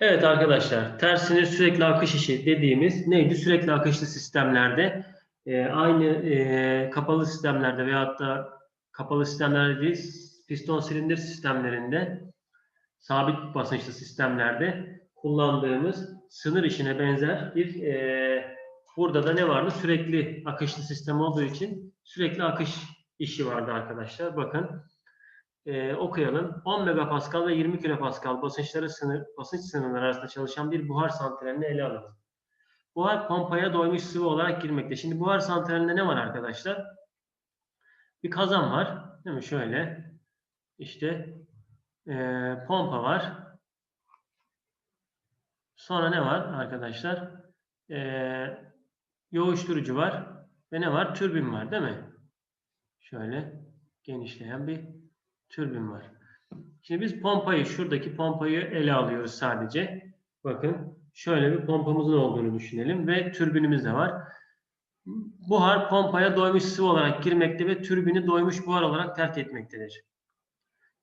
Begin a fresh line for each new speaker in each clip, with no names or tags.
Evet arkadaşlar, tersine sürekli akış işi dediğimiz neydi? Sürekli akışlı sistemlerde e, aynı e, kapalı sistemlerde veyahut da kapalı sistemlerde değil, piston silindir sistemlerinde sabit basınçlı sistemlerde kullandığımız sınır işine benzer bir e, burada da ne vardı? Sürekli akışlı sistem olduğu için sürekli akış işi vardı arkadaşlar. Bakın e, okuyalım. 10 megapascal ve 20 kilopascal basınçları sınır, basınç sınırları arasında çalışan bir buhar santralini ele alalım. Buhar pompaya doymuş sıvı olarak girmekte. Şimdi buhar santralinde ne var arkadaşlar? Bir kazan var. Değil mi? Şöyle. İşte e, pompa var. Sonra ne var arkadaşlar? E, yoğuşturucu var. Ve ne var? Türbin var değil mi? Şöyle genişleyen bir türbin var. Şimdi biz pompayı, şuradaki pompayı ele alıyoruz sadece. Bakın şöyle bir pompamızın olduğunu düşünelim ve türbinimiz de var. Buhar pompaya doymuş sıvı olarak girmekte ve türbini doymuş buhar olarak terk etmektedir.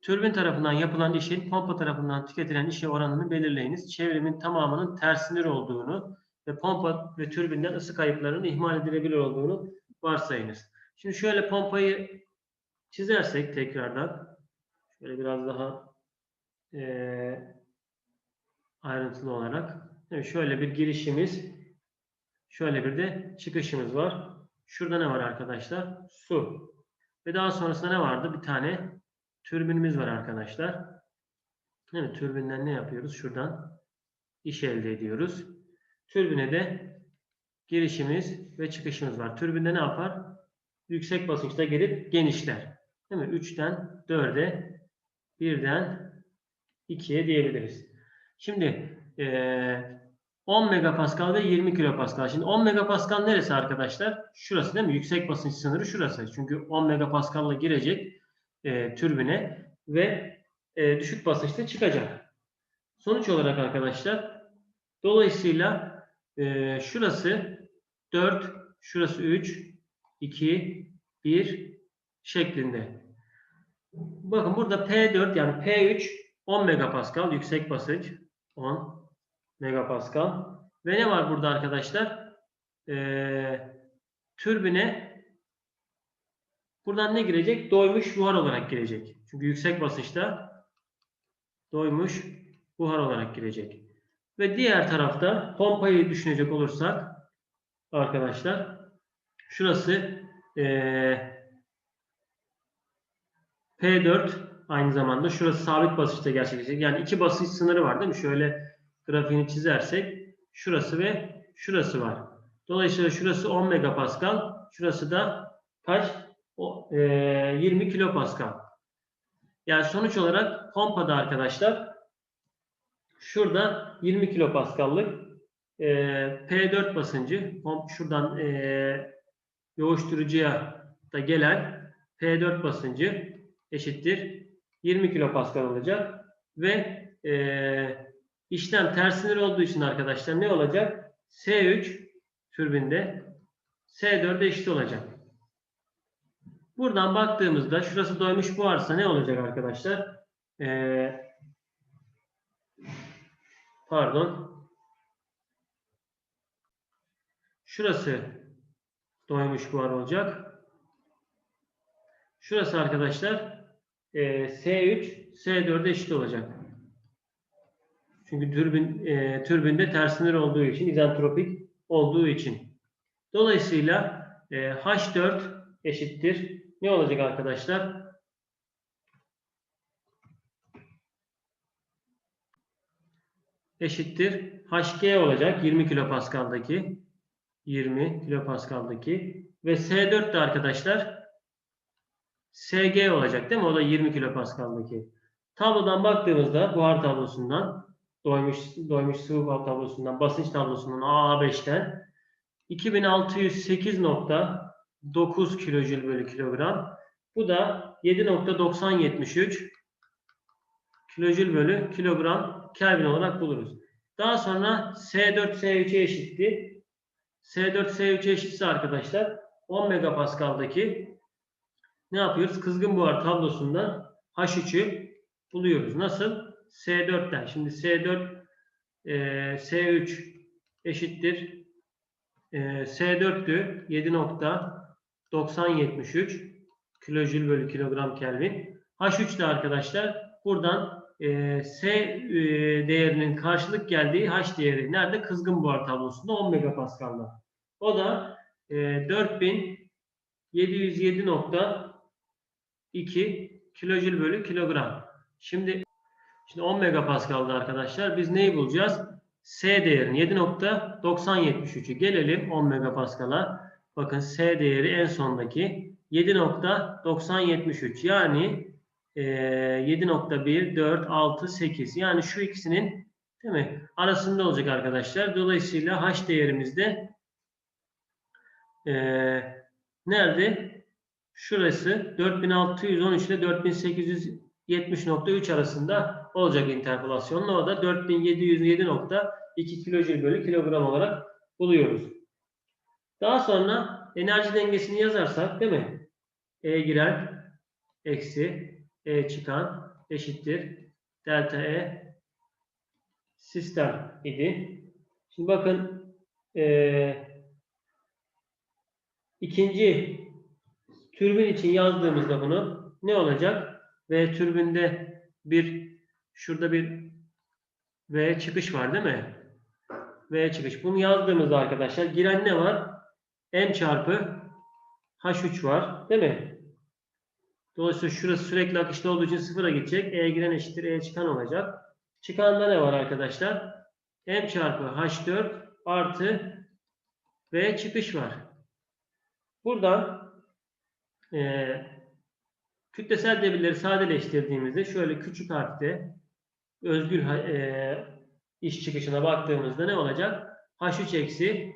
Türbin tarafından yapılan işin pompa tarafından tüketilen işe oranını belirleyiniz. Çevrimin tamamının tersinir olduğunu ve pompa ve türbinden ısı kayıplarının ihmal edilebilir olduğunu varsayınız. Şimdi şöyle pompayı çizersek tekrardan şöyle biraz daha eee, ayrıntılı olarak evet, şöyle bir girişimiz şöyle bir de çıkışımız var. Şurada ne var arkadaşlar? Su. Ve daha sonrasında ne vardı? Bir tane türbinimiz var arkadaşlar. Mi? Türbinden ne yapıyoruz? Şuradan iş elde ediyoruz. Türbine de girişimiz ve çıkışımız var. Türbinde ne yapar? Yüksek basınçta gelip genişler. Değil mi? 3'ten 4'e, 1'den 2'ye diyebiliriz. Şimdi eee 10 megapascal ve 20 kilopascal. Şimdi 10 megapascal neresi arkadaşlar? Şurası değil mi? Yüksek basınç sınırı şurası. Çünkü 10 megapascal ile girecek e, türbine ve e, düşük basınçta çıkacak. Sonuç olarak arkadaşlar dolayısıyla e, şurası 4, şurası 3, 2, 1 şeklinde. Bakın burada P4 yani P3 10 megapascal yüksek basınç 10 megapascal ve ne var burada arkadaşlar? Ee, türbine buradan ne girecek? Doymuş buhar olarak girecek. Çünkü yüksek basınçta doymuş buhar olarak girecek. Ve diğer tarafta pompayı düşünecek olursak arkadaşlar şurası ee, P4 aynı zamanda şurası sabit basınçta gerçekleşecek. Yani iki basınç sınırı var değil mi? Şöyle grafiğini çizersek şurası ve şurası var. Dolayısıyla şurası 10 megapascal, şurası da kaç? O, e, 20 kilopascal. Yani sonuç olarak pompada arkadaşlar şurada 20 kilopascallık e, P4 basıncı pomp şuradan e, yoğuşturucuya da gelen P4 basıncı eşittir 20 kilopascal olacak ve e, işlem tersinir olduğu için arkadaşlar ne olacak? S3 türbinde S4'e eşit olacak. Buradan baktığımızda şurası doymuş buharsa ne olacak arkadaşlar? Ee, pardon. Şurası doymuş buhar olacak. Şurası arkadaşlar e, S3 S4'e eşit olacak. Çünkü türbin, e, türbinde tersinir olduğu için, izentropik olduğu için. Dolayısıyla e, H4 eşittir. Ne olacak arkadaşlar? Eşittir. HG olacak 20 kilopascaldaki. 20 kilopascaldaki. Ve S4 de arkadaşlar SG olacak değil mi? O da 20 kilopascaldaki. Tablodan baktığımızda buhar tablosundan doymuş, doymuş sıvı bal tablosundan, basınç tablosundan AA5'ten 2608.9 kilojül bölü kilogram. Bu da 7.9073 kilojül bölü kilogram Kelvin olarak buluruz. Daha sonra S4 S3'e eşitti. S4 S3'e eşitse arkadaşlar 10 megapascal'daki ne yapıyoruz? Kızgın buhar tablosundan H3'ü buluyoruz. Nasıl? S4'ten. Şimdi S4 e, S3 eşittir e, S4'tü 7.9073 kilojül bölü kilogram Kelvin. H3 de arkadaşlar buradan e, S e, değerinin karşılık geldiği H değeri nerede? Kızgın buhar tablosunda 10 megapaskalda. O da e, 4707.2 kilojül bölü kilogram. Şimdi şimdi 10 megapaskalda arkadaşlar biz neyi bulacağız? S değerini 7.9073'ü gelelim 10 megapaskala. Bakın S değeri en sondaki 7.9073 yani e, 7.1, 4, 6, 8 yani şu ikisinin değil mi? arasında olacak arkadaşlar. Dolayısıyla H değerimiz de e, nerede? Şurası 4613 ile 4870.3 arasında olacak interpolasyonla. O da 4707.2 kilojül bölü kilogram olarak buluyoruz. Daha sonra enerji dengesini yazarsak değil mi? E giren eksi E çıkan eşittir delta E sistem idi. Şimdi bakın e, ikinci türbin için yazdığımızda bunu ne olacak? Ve türbinde bir şurada bir V çıkış var değil mi? V çıkış. Bunu yazdığımızda arkadaşlar giren ne var? M çarpı H3 var. Değil mi? Dolayısıyla şurası sürekli akışta olduğu için sıfıra gidecek. E giren eşittir E çıkan olacak. Çıkanda ne var arkadaşlar? M çarpı H4 artı V çıkış var. Buradan e, kütlesel devirleri sadeleştirdiğimizde şöyle küçük harfte özgül e, iş çıkışına baktığımızda ne olacak? H3 eksi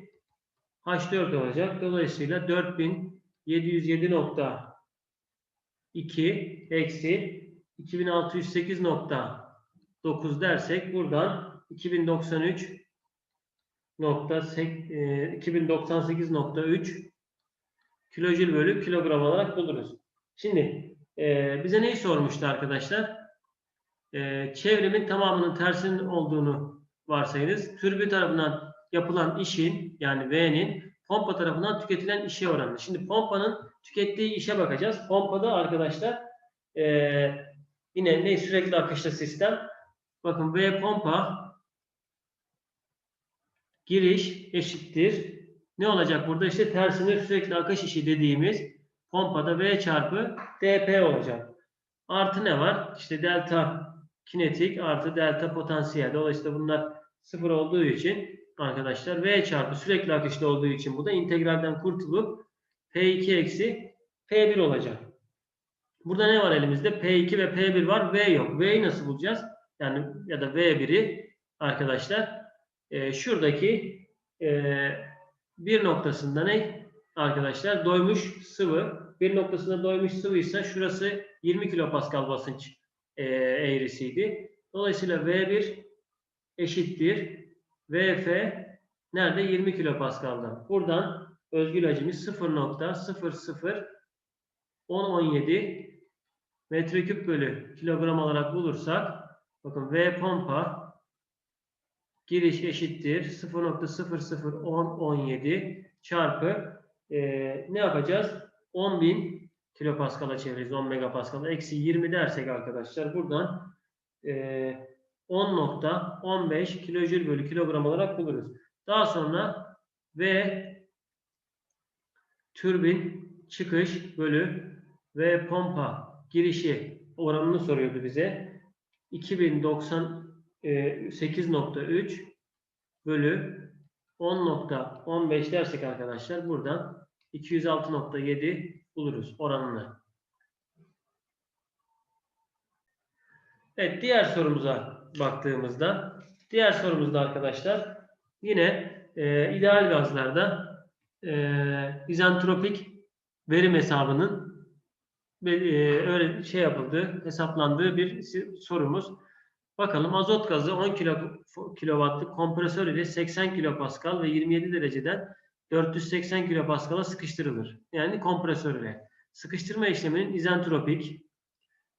H4 olacak. Dolayısıyla 4707.2 eksi 2608.9 dersek buradan 2093 2098.3 kilojül bölü kilogram olarak buluruz. Şimdi e, bize neyi sormuştu arkadaşlar? E, çevremin tamamının tersinin olduğunu varsayınız. Türbü tarafından yapılan işin yani V'nin pompa tarafından tüketilen işe oranı. Şimdi pompanın tükettiği işe bakacağız. Pompada arkadaşlar e, yine ne sürekli akışlı sistem. Bakın V pompa giriş eşittir. Ne olacak burada? İşte tersine sürekli akış işi dediğimiz pompada V çarpı dP olacak. Artı ne var? İşte delta kinetik artı delta potansiyel. Dolayısıyla bunlar sıfır olduğu için arkadaşlar V çarpı sürekli akışta olduğu için bu da integralden kurtulup P2 eksi P1 olacak. Burada ne var elimizde? P2 ve P1 var. V yok. V'yi nasıl bulacağız? Yani ya da V1'i arkadaşlar e, şuradaki e, bir noktasında ne? Arkadaşlar doymuş sıvı. Bir noktasında doymuş sıvıysa şurası 20 kilopascal basınç e, eğrisiydi. Dolayısıyla V1 eşittir. VF nerede? 20 kilopascal'da. Buradan özgül hacimiz 0.001017 metreküp bölü kilogram olarak bulursak bakın V pompa giriş eşittir 0.001017 çarpı e, ne yapacağız? 10.000 kilopaskal'a çeviririz 10 megapaskal'a eksi 20 dersek arkadaşlar buradan e, 10.15 kilojül bölü kilogram olarak buluruz. Daha sonra V türbin çıkış bölü V pompa girişi oranını soruyordu bize. 2098.3 bölü 10.15 dersek arkadaşlar buradan 206.7 buluruz oranını. Evet diğer sorumuza baktığımızda diğer sorumuzda arkadaşlar yine e, ideal gazlarda e, izentropik verim hesabının e, öyle şey yapıldığı, hesaplandığı bir sorumuz. Bakalım azot gazı 10 kilo, kilowattlık kompresör ile 80 kilopascal ve 27 dereceden 480 kilopascal'a sıkıştırılır. Yani kompresör ile. Sıkıştırma işleminin izentropik,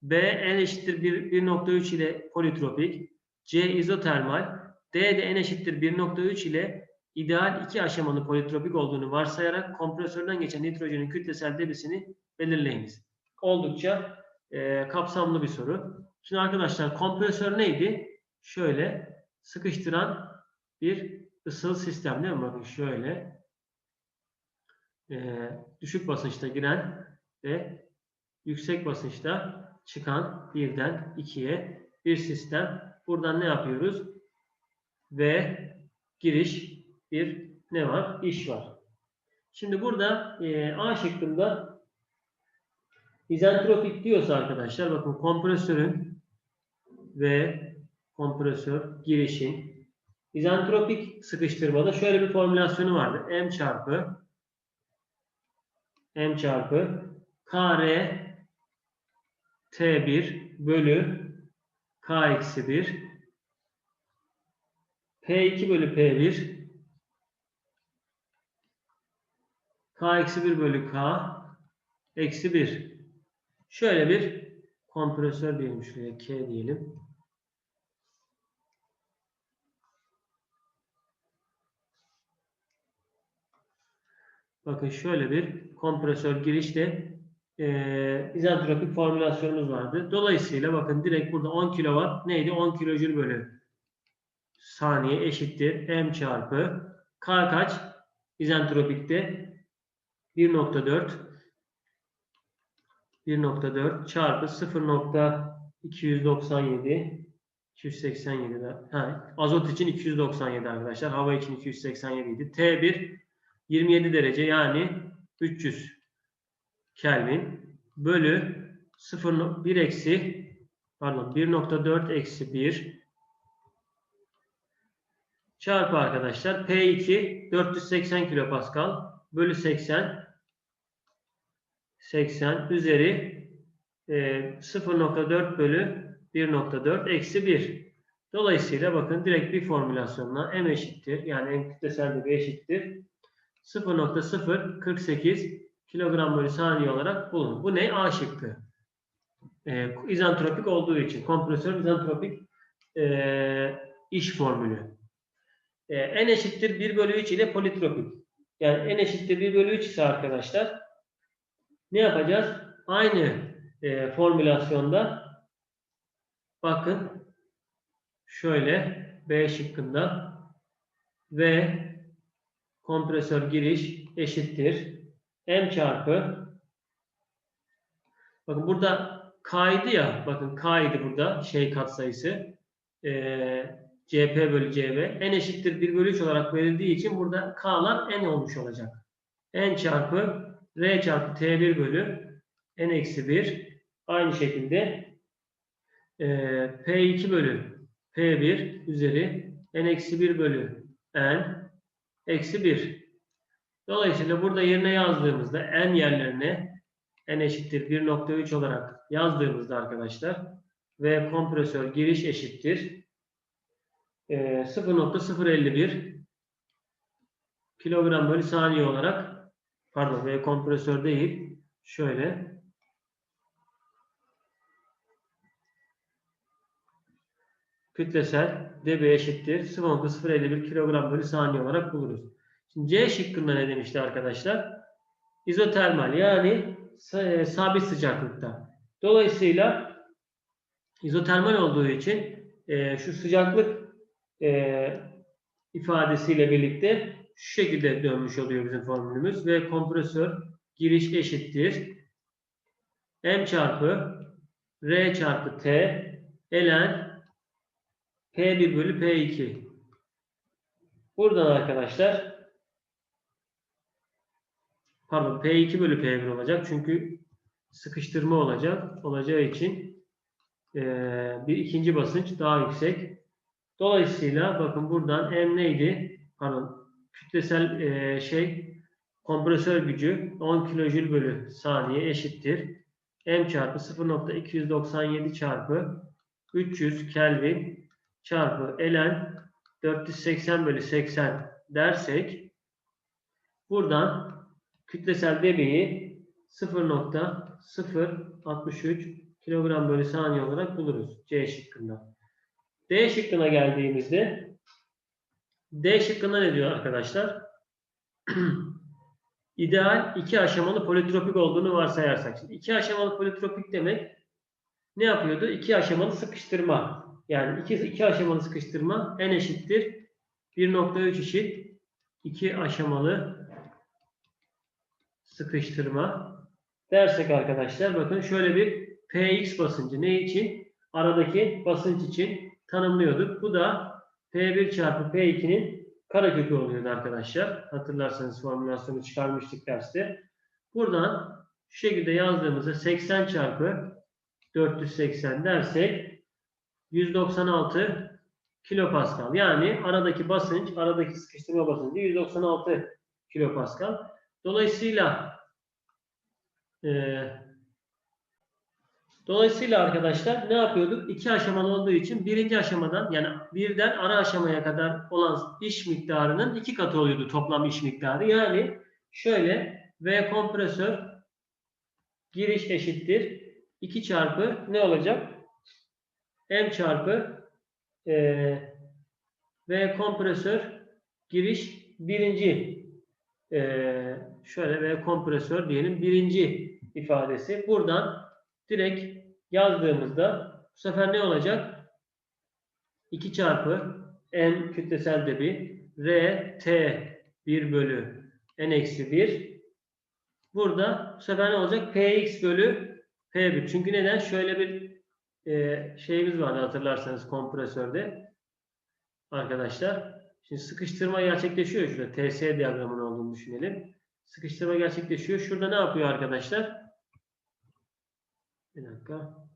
B N eşittir 1.3 ile politropik, C izotermal, D de n eşittir 1.3 ile ideal iki aşamalı politropik olduğunu varsayarak kompresörden geçen nitrojenin kütlesel debisini belirleyiniz. Oldukça e, kapsamlı bir soru. Şimdi arkadaşlar kompresör neydi? Şöyle sıkıştıran bir ısıl sistem değil mi? Bakın şöyle e, düşük basınçta giren ve yüksek basınçta çıkan birden ikiye bir sistem. Buradan ne yapıyoruz? Ve giriş bir ne var? İş var. Şimdi burada e, A şıkkında izentropik diyorsa arkadaşlar bakın kompresörün ve kompresör girişin izentropik sıkıştırmada şöyle bir formülasyonu vardı. M çarpı M çarpı kare T1 bölü K eksi 1 P2 bölü P1 K eksi 1 bölü K eksi 1 şöyle bir kompresör diyelim şuraya K diyelim. Bakın şöyle bir kompresör girişte e, izentropik formülasyonumuz vardı. Dolayısıyla bakın direkt burada 10 kW neydi? 10 kilojül bölü saniye eşittir m çarpı k kaç? İzentropikte 1.4 1.4 çarpı 0.297 287 ha, azot için 297 arkadaşlar. Hava için 287 idi. T1 27 derece yani 300 Kelvin bölü 0 1 eksi pardon 1.4 eksi 1 çarpı arkadaşlar P2 480 kilopascal bölü 80 80 üzeri e, 0.4 bölü 1.4 eksi 1. Dolayısıyla bakın direkt bir formülasyonla m eşittir. Yani m kütlesel bir eşittir. 0.048 kilogram bölü saniye olarak bulunur. Bu ne? A şıkkı. E, izantropik olduğu için. Kompresör izantropik e, iş formülü. E, n eşittir 1 bölü 3 ile politropik. Yani n eşittir 1 bölü 3 ise arkadaşlar ne yapacağız? Aynı e, formülasyonda bakın şöyle B şıkkında ve kompresör giriş eşittir. M çarpı bakın burada k'ydı ya bakın k'ydı burada şey katsayısı. E, cp bölü cv n eşittir 1 bölü 3 olarak verildiği için burada k'lar n olmuş olacak. n çarpı r çarpı t1 bölü n eksi 1 aynı şekilde e, p2 bölü p1 üzeri n eksi 1 bölü n eksi 1 Dolayısıyla burada yerine yazdığımızda n yerlerine n eşittir 1.3 olarak yazdığımızda arkadaşlar ve kompresör giriş eşittir e, 0.051 kilogram bölü saniye olarak pardon ve kompresör değil şöyle. Kütlesel dB eşittir 0.051 kilogram bölü saniye olarak buluruz. Şimdi C şıkkında ne demişti arkadaşlar? İzotermal yani e, sabit sıcaklıkta. Dolayısıyla izotermal olduğu için e, şu sıcaklık e, ifadesiyle birlikte şu şekilde dönmüş oluyor bizim formülümüz ve kompresör giriş eşittir m çarpı r çarpı t ln p1 bölü p2 buradan arkadaşlar pardon P2 bölü P1 olacak. Çünkü sıkıştırma olacak. Olacağı için e, bir ikinci basınç daha yüksek. Dolayısıyla bakın buradan M neydi? Pardon kütlesel e, şey kompresör gücü 10 kilojül bölü saniye eşittir. M çarpı 0.297 çarpı 300 Kelvin çarpı ln 480 bölü 80 dersek buradan kütlesel debeyi 0.063 kilogram bölü saniye olarak buluruz C şıkkında. D şıkkına geldiğimizde D şıkkında ne diyor arkadaşlar? İdeal iki aşamalı politropik olduğunu varsayarsak. Şimdi iki aşamalı politropik demek ne yapıyordu? İki aşamalı sıkıştırma. Yani iki, iki aşamalı sıkıştırma n eşittir 1.3 eşit iki aşamalı sıkıştırma dersek arkadaşlar bakın şöyle bir Px basıncı ne için? Aradaki basınç için tanımlıyorduk. Bu da P1 çarpı P2'nin karekökü oluyordu arkadaşlar. Hatırlarsanız formülasyonu çıkarmıştık derste. Buradan şu şekilde yazdığımızda 80 çarpı 480 dersek 196 kilopascal. Yani aradaki basınç, aradaki sıkıştırma basıncı 196 kilopascal. Dolayısıyla e, dolayısıyla arkadaşlar ne yapıyorduk? İki aşamalı olduğu için birinci aşamadan yani birden ara aşamaya kadar olan iş miktarının iki katı oluyordu toplam iş miktarı. Yani şöyle V kompresör giriş eşittir 2 çarpı ne olacak? M çarpı e, V kompresör giriş birinci e, şöyle V kompresör diyelim birinci ifadesi. Buradan direkt yazdığımızda bu sefer ne olacak? 2 çarpı N kütlesel debi R T 1 bölü N eksi 1 Burada bu sefer ne olacak? Px bölü P1. Çünkü neden? Şöyle bir e, şeyimiz vardı hatırlarsanız kompresörde. Arkadaşlar. Şimdi sıkıştırma gerçekleşiyor şurada. TS diyagramının olduğunu düşünelim. Sıkıştırma gerçekleşiyor. Şurada ne yapıyor arkadaşlar? Bir dakika.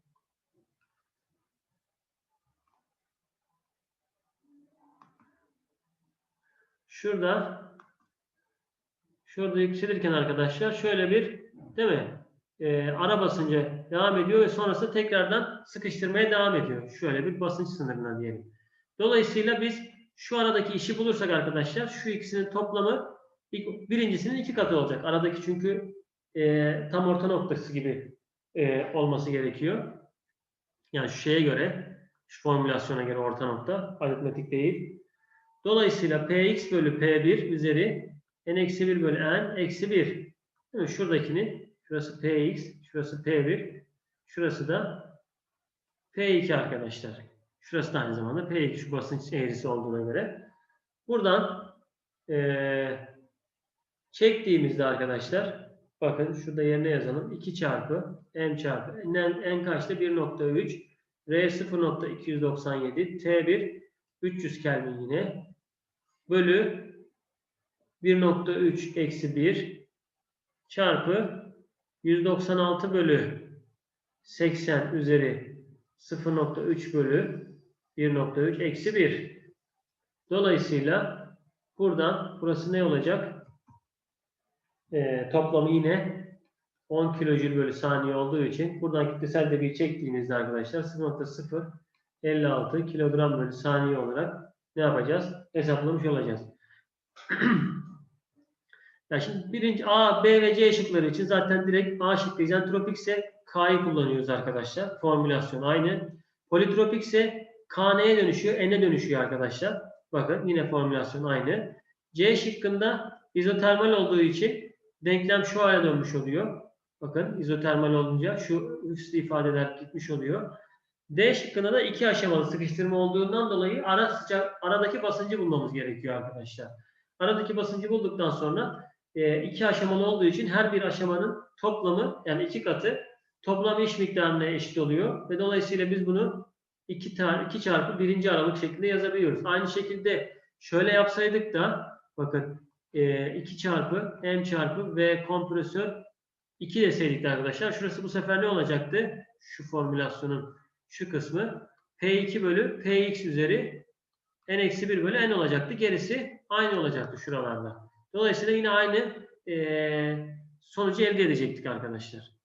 Şurada şurada yükselirken arkadaşlar şöyle bir değil mi? Ee, ara basınca devam ediyor ve sonrasında tekrardan sıkıştırmaya devam ediyor. Şöyle bir basınç sınırına diyelim. Dolayısıyla biz şu aradaki işi bulursak arkadaşlar şu ikisinin toplamı birincisinin iki katı olacak. Aradaki çünkü e, tam orta noktası gibi e, olması gerekiyor. Yani şu şeye göre, şu formülasyona göre orta nokta, aritmetik değil. Dolayısıyla Px bölü P1 üzeri n eksi 1 bölü n eksi 1. Değil mi? Şuradakinin, şurası Px, şurası P1, şurası da P2 arkadaşlar. Şurası da aynı zamanda P2 şu basınç eğrisi olduğuna göre. Buradan eee, çektiğimizde arkadaşlar bakın şurada yerine yazalım. 2 çarpı m çarpı n, n kaçtı? 1.3 R 0.297 T1 300 Kelvin yine bölü 1.3 eksi 1 çarpı 196 bölü 80 üzeri 0.3 bölü 1.3 eksi 1. Dolayısıyla buradan burası ne olacak? Ee, toplamı yine 10 kilojül bölü saniye olduğu için buradan kitlesel debiyi çektiğimizde arkadaşlar 0.056 kilogram bölü saniye olarak ne yapacağız? Hesaplamış olacağız. ya şimdi birinci A, B ve C şıkları için zaten direkt A şıkkı izentropik ise K'yı kullanıyoruz arkadaşlar. Formülasyon aynı. Politropik ise K neye dönüşüyor? N'e dönüşüyor arkadaşlar. Bakın yine formülasyon aynı. C şıkkında izotermal olduğu için denklem şu hale dönmüş oluyor. Bakın izotermal olunca şu üstü ifadeler gitmiş oluyor. D şıkkında da iki aşamalı sıkıştırma olduğundan dolayı ara sıcak, aradaki basıncı bulmamız gerekiyor arkadaşlar. Aradaki basıncı bulduktan sonra e, iki aşamalı olduğu için her bir aşamanın toplamı yani iki katı toplam iş miktarına eşit oluyor ve dolayısıyla biz bunu 2 tar 2 çarpı birinci aralık şeklinde yazabiliyoruz. Aynı şekilde şöyle yapsaydık da bakın e, 2 çarpı m çarpı v kompresör 2 deseydik de arkadaşlar şurası bu sefer ne olacaktı? Şu formülasyonun şu kısmı P2 bölü Px üzeri n eksi 1 bölü n olacaktı. Gerisi aynı olacaktı şuralarda. Dolayısıyla yine aynı e, sonucu elde edecektik arkadaşlar.